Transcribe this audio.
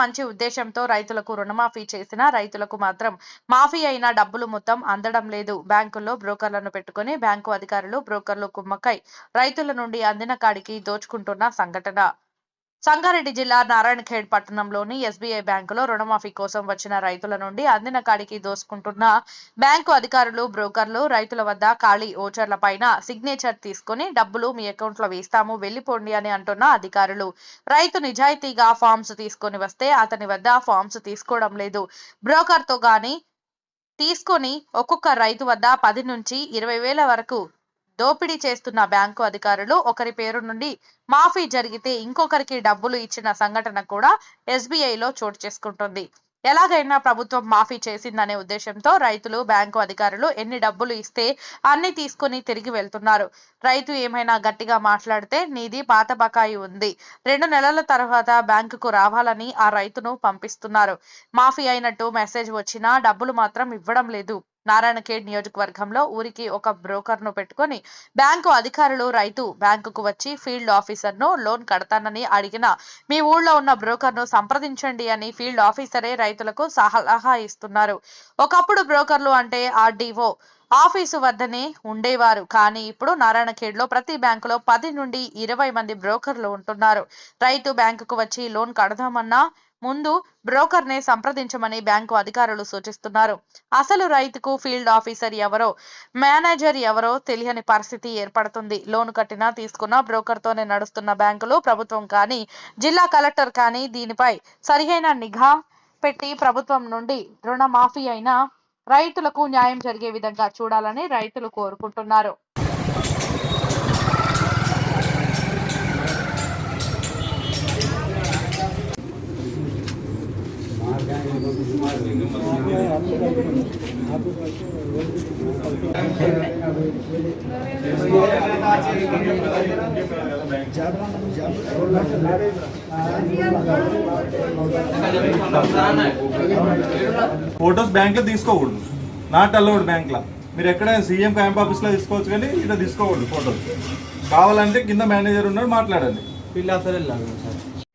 మంచి ఉద్దేశంతో రైతులకు రుణమాఫీ చేసినా రైతులకు మాత్రం మాఫీ అయిన డబ్బులు మొత్తం అందడం లేదు. బ్యాంకుల్లో బ్రోకర్లను పెట్టుకుని బ్యాంకు అధికారులు బ్రోకర్లు కుమ్మక్కై రైతుల నుండి అందిన కాడికి దోచుకుంటున్న సంఘటన. సంగారెడ్డి జిల్లా నారాయణఖేడ్ పట్టణంలోని ఎస్బీఐ బ్యాంకులో రుణమాఫీ కోసం వచ్చిన రైతుల నుండి అందిన కాడికి దోసుకుంటున్న బ్యాంకు అధికారులు బ్రోకర్లు రైతుల వద్ద ఖాళీ ఓచర్ల పైన సిగ్నేచర్ తీసుకుని డబ్బులు మీ అకౌంట్లో వేస్తాము వెళ్ళిపోండి అని అంటున్న అధికారులు. రైతు నిజాయితీగా ఫామ్స్ తీసుకొని వస్తే అతని వద్ద ఫామ్స్ తీసుకోవడం లేదు. బ్రోకర్తో గాని తీసుకొని ఒక్కొక్క రైతు వద్ద పది నుంచి ఇరవై వేల వరకు దోపిడీ చేస్తున్న బ్యాంకు అధికారులు ఒకరి పేరు నుండి మాఫీ జరిగితే ఇంకొకరికి డబ్బులు ఇచ్చిన సంఘటన కూడా ఎస్బీఐలో చోటు చేసుకుంటుంది. ఎలాగైనా ప్రభుత్వం మాఫీ చేసిందనే ఉద్దేశంతో రైతులు బ్యాంకు అధికారులు ఎన్ని డబ్బులు ఇస్తే అన్ని తీసుకుని తిరిగి వెళ్తున్నారు. రైతు ఏమైనా గట్టిగా మాట్లాడితే నీది పాత బకాయి ఉంది. రెండు నెలల తర్వాత బ్యాంకుకు రావాలని ఆ రైతును పంపిస్తున్నారు. మాఫీ అయినట్టు మెసేజ్ వచ్చినా డబ్బులు మాత్రం ఇవ్వడం లేదు. నారాయణఖేడ్ నియోజకవర్గంలో ఊరికి ఒక బ్రోకర్ను పెట్టుకొని బ్యాంకు అధికారులు రైతు బ్యాంకుకు వచ్చి ఫీల్డ్ ఆఫీసర్ను లోన్ కడతానని అడిగిన మీ ఊళ్ళో ఉన్న బ్రోకర్ను సంప్రదించండి అని ఫీల్డ్ ఆఫీసరే రైతులకు సలహా ఇస్తున్నారు. ఒకప్పుడు బ్రోకర్లు అంటే ఆర్డీఓ ఆఫీసు వద్దనే ఉండేవారు. కానీ ఇప్పుడు నారాయణఖేడ్లో ప్రతి బ్యాంకులో పది నుండి ఇరవై మంది బ్రోకర్లు ఉంటున్నారు. రైతు బ్యాంకుకు వచ్చి లోన్ కడదామన్నా ముందు బ్రోకర్ నే సంప్రదించమని బ్యాంకు అధికారులు సూచిస్తున్నారు. అసలు రైతుకు ఫీల్డ్ ఆఫీసర్ ఎవరో మేనేజర్ ఎవరో తెలియని పరిస్థితి ఏర్పడుతుంది. లోను కట్టినా తీసుకున్నా బ్రోకర్ తోనే నడుస్తున్న బ్యాంకులు ప్రభుత్వం కానీ జిల్లా కలెక్టర్ కానీ దీనిపై సరిహైన నిఘా పెట్టి ప్రభుత్వం నుండి రుణమాఫీ అయినా రైతులకు న్యాయం జరిగే విధంగా చూడాలని రైతులు కోరుకుంటున్నారు. ఫోటోస్ బ్యాంక్లో తీసుకోకూడదు. నాట్ అలౌడ్ బ్యాంక్లో మీరు ఎక్కడైనా సీఎం క్యాంప్ ఆఫీస్లో తీసుకోవచ్చు కానీ ఇక్కడ తీసుకోకూడదు ఫోటోస్. కావాలంటే కింద మేనేజర్ ఉన్నాడు మాట్లాడండి. ఫీల్డ్ వెళ్ళాలి సార్.